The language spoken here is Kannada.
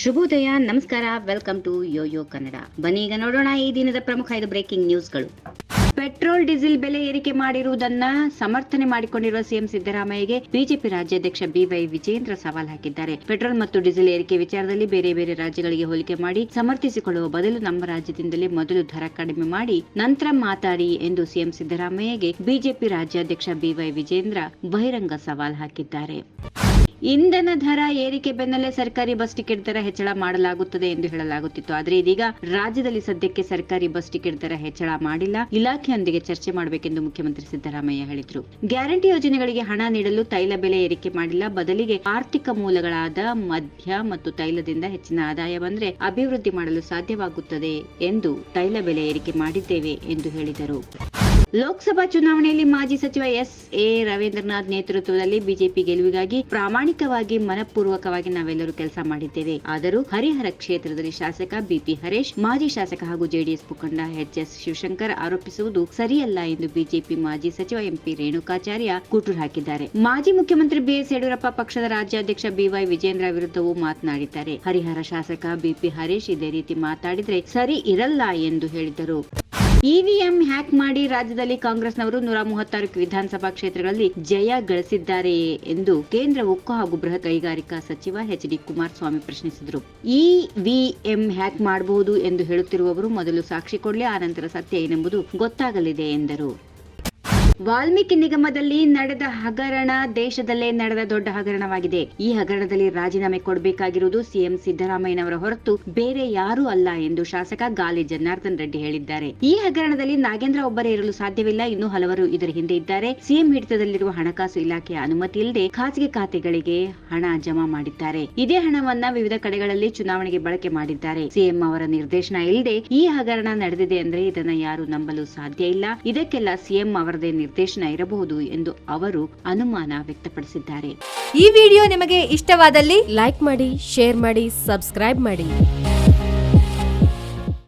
ಶುಭೋದಯ, ನಮಸ್ಕಾರ ವೆಲ್ಕಮ್ ಟು ಯೋಯೋ ಕನ್ನಡ ಬನ್ನಿ ಈಗ ನೋಡೋಣ ಈ ದಿನದ ಪ್ರಮುಖ ಐದು ಬ್ರೇಕಿಂಗ್ ನ್ಯೂಸ್ಗಳು ಪೆಟ್ರೋಲ್, ಡೀಸೆಲ್ ಬೆಲೆ ಏರಿಕೆ ಮಾಡಿರುವುದನ್ನ ಸಮರ್ಥನೆ ಮಾಡಿಕೊಂಡಿರುವ ಸಿಎಂ ಸಿದ್ದರಾಮಯ್ಯಗೆ ಬಿಜೆಪಿ ರಾಜ್ಯಾಧ್ಯಕ್ಷ ಬಿವೈ ವಿಜೇಂದ್ರ ಸವಾಲ್ ಹಾಕಿದ್ದಾರೆ. ಪೆಟ್ರೋಲ್ ಮತ್ತು ಡೀಸೆಲ್ ಏರಿಕೆ ವಿಚಾರದಲ್ಲಿ ಬೇರೆ ಬೇರೆ ರಾಜ್ಯಗಳಿಗೆ ಹೋಲಿಕೆ ಮಾಡಿ ಸಮರ್ಥಿಸಿಕೊಳ್ಳುವ ಬದಲು ನಮ್ಮ ರಾಜ್ಯದಿಂದಲೇ ಮೊದಲು ದರ ಕಡಿಮೆ ಮಾಡಿ ನಂತರ ಮಾತಾಡಿ ಎಂದು ಸಿಎಂ ಸಿದ್ದರಾಮಯ್ಯಗೆ ಬಿಜೆಪಿ ರಾಜ್ಯಾಧ್ಯಕ್ಷ ಬಿವೈ ವಿಜೇಂದ್ರ ಬಹಿರಂಗ ಸವಾಲ್ ಹಾಕಿದ್ದಾರೆ. ಇಂಧನ ದರ ಏರಿಕೆ ಬೆನ್ನಲ್ಲೇ ಸರ್ಕಾರಿ ಬಸ್ ಟಿಕೆಟ್ ದರ ಹೆಚ್ಚಳ ಮಾಡಲಾಗುತ್ತದೆ ಎಂದು ಹೇಳಲಾಗುತ್ತಿತ್ತು. ಆದರೆ ಇದೀಗ ರಾಜ್ಯದಲ್ಲಿ ಸದ್ಯಕ್ಕೆ ಸರ್ಕಾರಿ ಬಸ್ ಟಿಕೆಟ್ ದರ ಹೆಚ್ಚಳ ಮಾಡಿಲ್ಲ. ಇಲಾಖೆಯೊಂದಿಗೆ ಚರ್ಚೆ ಮಾಡಬೇಕೆಂದು ಮುಖ್ಯಮಂತ್ರಿ ಸಿದ್ದರಾಮಯ್ಯ ಹೇಳಿದರು. ಗ್ಯಾರಂಟಿ ಯೋಜನೆಗಳಿಗೆ ಹಣ ನೀಡಲು ತೈಲ ಬೆಲೆ ಏರಿಕೆ ಮಾಡಿಲ್ಲ. ಬದಲಿಗೆ ಆರ್ಥಿಕ ಮೂಲಗಳಾದ ಮದ್ಯ ಮತ್ತು ತೈಲದಿಂದ ಹೆಚ್ಚಿನ ಆದಾಯ ಬಂದ್ರೆ ಅಭಿವೃದ್ಧಿ ಮಾಡಲು ಸಾಧ್ಯವಾಗುತ್ತದೆ ಎಂದು ತೈಲ ಬೆಲೆ ಏರಿಕೆ ಮಾಡಿದ್ದೇವೆ ಎಂದು ಹೇಳಿದರು. ಲೋಕಸಭಾ ಚುನಾವಣೆಯಲ್ಲಿ ಮಾಜಿ ಸಚಿವ ಎಸ್. ಎ. ರವೀಂದ್ರನಾಥ್ ನೇತೃತ್ವದಲ್ಲಿ ಬಿಜೆಪಿ ಗೆಲುವಿಗಾಗಿ ಪ್ರಾಮಾಣಿಕವಾಗಿ ಮನಪೂರ್ವಕವಾಗಿ ನಾವೆಲ್ಲರೂ ಕೆಲಸ ಮಾಡಿದ್ದೇವೆ. ಆದರೂ ಹರಿಹರ ಕ್ಷೇತ್ರದಲ್ಲಿ ಶಾಸಕ ಬಿಪಿ ಹರೇಶ್, ಮಾಜಿ ಶಾಸಕ ಹಾಗೂ ಜೆಡಿಎಸ್ ಮುಖಂಡ ಎಚ್. ಎಸ್. ಶಿವಶಂಕರ್ ಆರೋಪಿಸುವುದು ಸರಿಯಲ್ಲ ಎಂದು ಬಿಜೆಪಿ ಮಾಜಿ ಸಚಿವ ಎಂಪಿ ರೇಣುಕಾಚಾರ್ಯ ಕುಟುರು ಹಾಕಿದ್ದಾರೆ. ಮಾಜಿ ಮುಖ್ಯಮಂತ್ರಿ ಬಿಎಸ್ ಯಡಿಯೂರಪ್ಪ ಪಕ್ಷದ ರಾಜ್ಯಾಧ್ಯಕ್ಷ ಬಿವೈ ವಿಜೇಂದ್ರ ವಿರುದ್ಧವೂ ಮಾತನಾಡಿದ್ದಾರೆ. ಹರಿಹರ ಶಾಸಕ ಬಿಪಿ ಹರೇಶ್ ಇದೇ ರೀತಿ ಮಾತಾಡಿದ್ರೆ ಸರಿ ಇರಲ್ಲ ಎಂದು ಹೇಳಿದರು ಇವಿಎಂ ಹ್ಯಾಕ್ ಮಾಡಿ ರಾಜ್ಯದಲ್ಲಿ ಕಾಂಗ್ರೆಸ್ನವರು ನೂರ ಮೂವತ್ತಾರು ವಿಧಾನಸಭಾ ಕ್ಷೇತ್ರಗಳಲ್ಲಿ ಜಯ ಗಳಿಸಿದ್ದಾರೆಯೇ ಎಂದು ಕೇಂದ್ರ ಉಕ್ಕು ಹಾಗೂ ಬೃಹತ್ ಕೈಗಾರಿಕಾ ಸಚಿವ ಎಚ್ ಡಿ ಕುಮಾರಸ್ವಾಮಿ ಪ್ರಶ್ನಿಸಿದರು. ಇವಿಎಂ ಹ್ಯಾಕ್ ಮಾಡಬಹುದು ಎಂದು ಹೇಳುತ್ತಿರುವವರು ಮೊದಲು ಸಾಕ್ಷಿ ಕೊಡಲಿ, ಆನಂತರ ಸತ್ಯ ಏನೆಂಬುದು ಗೊತ್ತಾಗಲಿದೆ ಎಂದರು. ವಾಲ್ಮೀಕಿ ನಿಗಮದಲ್ಲಿ ನಡೆದ ಹಗರಣ ದೇಶದಲ್ಲೇ ನಡೆದ ದೊಡ್ಡ ಹಗರಣವಾಗಿದೆ. ಈ ಹಗರಣದಲ್ಲಿ ರಾಜೀನಾಮೆ ಕೊಡಬೇಕಾಗಿರುವುದು ಸಿಎಂ ಸಿದ್ದರಾಮಯ್ಯನವರ ಹೊರತು ಬೇರೆ ಯಾರೂ ಅಲ್ಲ ಎಂದು ಶಾಸಕ ಗಾಲಿ ಜನಾರ್ದನ್ ರೆಡ್ಡಿ ಹೇಳಿದ್ದಾರೆ. ಈ ಹಗರಣದಲ್ಲಿ ನಾಗೇಂದ್ರ ಒಬ್ಬರೇ ಇರಲು ಸಾಧ್ಯವಿಲ್ಲ. ಇನ್ನು ಹಲವರು ಇದರ ಹಿಂದೆ ಇದ್ದಾರೆ. ಸಿಎಂ ಹಿಡಿತದಲ್ಲಿರುವ ಹಣಕಾಸು ಇಲಾಖೆಯ ಅನುಮತಿ ಇಲ್ಲದೆ ಖಾಸಗಿ ಖಾತೆಗಳಿಗೆ ಹಣ ಜಮಾ ಮಾಡಿದ್ದಾರೆ. ಇದೇ ಹಣವನ್ನ ವಿವಿಧ ಕಡೆಗಳಲ್ಲಿ ಚುನಾವಣೆಗೆ ಬಳಕೆ ಮಾಡಿದ್ದಾರೆ. ಸಿಎಂ ಅವರ ನಿರ್ದೇಶನ ಇಲ್ಲದೆ ಈ ಹಗರಣ ನಡೆದಿದೆ ಅಂದ್ರೆ ಇದನ್ನ ಯಾರು ನಂಬಲು ಸಾಧ್ಯ ಇಲ್ಲ. ಇದಕ್ಕೆಲ್ಲ ಸಿಎಂ ಅವರದೇ ನಿರ್ದೇಶನ ಇರಬಹುದು ಎಂದು ಅವರು ಅನುಮಾನ ವ್ಯಕ್ತಪಡಿಸಿದ್ದಾರೆ. ಈ ವಿಡಿಯೋ ನಿಮಗೆ ಇಷ್ಟವಾದಲ್ಲಿ ಲೈಕ್ ಮಾಡಿ, ಶೇರ್ ಮಾಡಿ, ಸಬ್ಸ್ಕ್ರೈಬ್ ಮಾಡಿ.